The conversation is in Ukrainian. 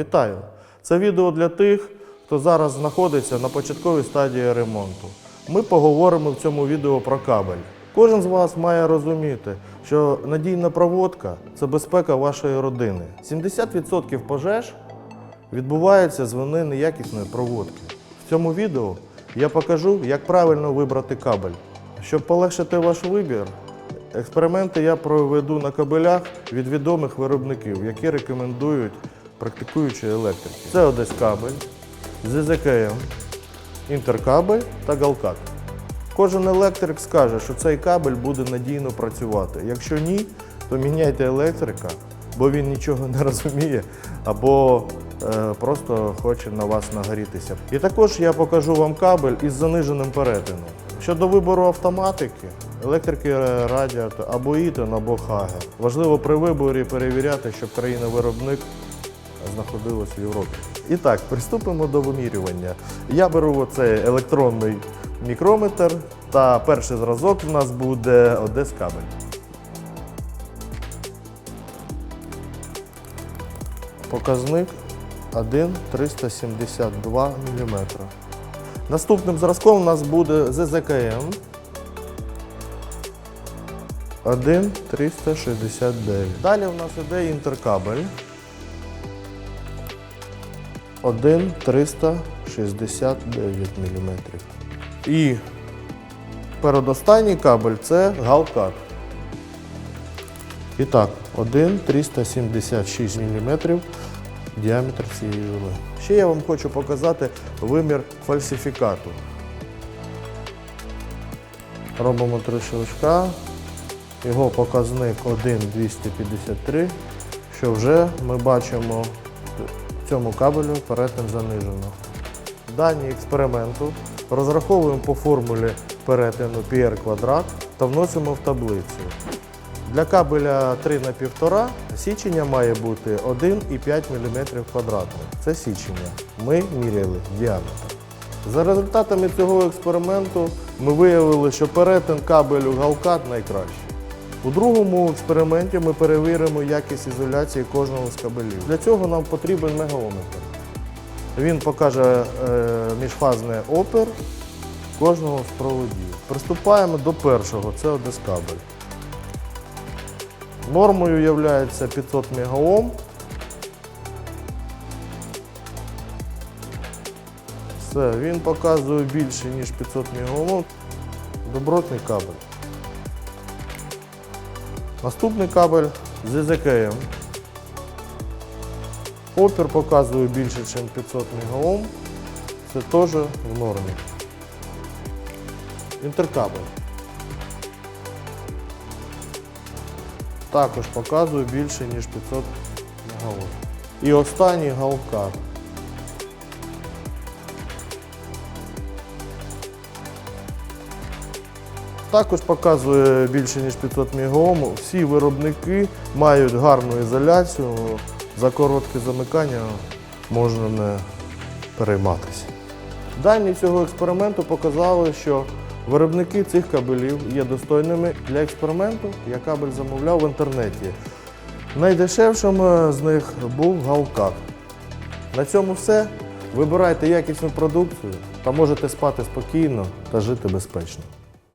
Вітаю! Це відео для тих, хто зараз знаходиться на початковій стадії ремонту. Ми поговоримо в цьому відео про кабель. Кожен з вас має розуміти, що надійна проводка це безпека вашої родини. 70% пожеж відбувається з вини неякісної проводки. В цьому відео я покажу, як правильно вибрати кабель. Щоб полегшити ваш вибір, експерименти я проведу на кабелях від відомих виробників, які рекомендують практикуючі електрики. Це Одесь кабель, ЗЗКМ, Інтеркабель та Галкат. Кожен електрик скаже, що цей кабель буде надійно працювати. Якщо ні, то міняйте електрика, бо він нічого не розуміє або е, просто хоче на вас нагорітися. І також я покажу вам кабель із заниженим перетином. Щодо вибору автоматики, електрики радять або Ітон, або Хагер. Важливо при виборі перевіряти, щоб країна-виробник знаходилась в Європі. І так, приступимо до вимірювання. Я беру оцей електронний мікрометр, та перший зразок у нас буде Одес кабель. Показник 1,372 мм. Наступним зразком у нас буде ЗЗКМ 1,369. Далі у нас іде інтеркабель 1,369 мм. І передостанній кабель це галкат. І так, 1,376 мм діаметр цієї вили. Ще я вам хочу показати вимір фальсифікату. Робимо три щелчка. Його показник 1,253, що вже ми бачимо цьому кабелю перетин занижено. Дані експерименту розраховуємо по формулі перетину PR квадрат та вносимо в таблицю. Для кабеля 3 на 1,5 січення має бути 1,5 мм квадратних. Це січення. Ми міряли діаметр. За результатами цього експерименту ми виявили, що перетин кабелю галкат найкращий. У другому експерименті ми перевіримо якість ізоляції кожного з кабелів. Для цього нам потрібен мегаометр. Він покаже е, міжфазний опір кожного з проводів. Приступаємо до першого, це одескабель. Нормою є 500 мегаом. Все, він показує більше, ніж 500 мегаом. Добротний кабель. Наступний кабель ЗЗКМ. Опір показує більше, ніж 500 мегаом. Це теж в нормі. Інтеркабель. Також показує більше, ніж 500 мегаом. І останній галкат. Також показує більше, ніж 500 мегаом. Всі виробники мають гарну ізоляцію. За коротке замикання можна не перейматися. Дані цього експерименту показали, що виробники цих кабелів є достойними для експерименту. Я кабель замовляв в інтернеті. Найдешевшим е, з них був Галкат. На цьому все. Вибирайте якісну продукцію та можете спати спокійно та жити безпечно.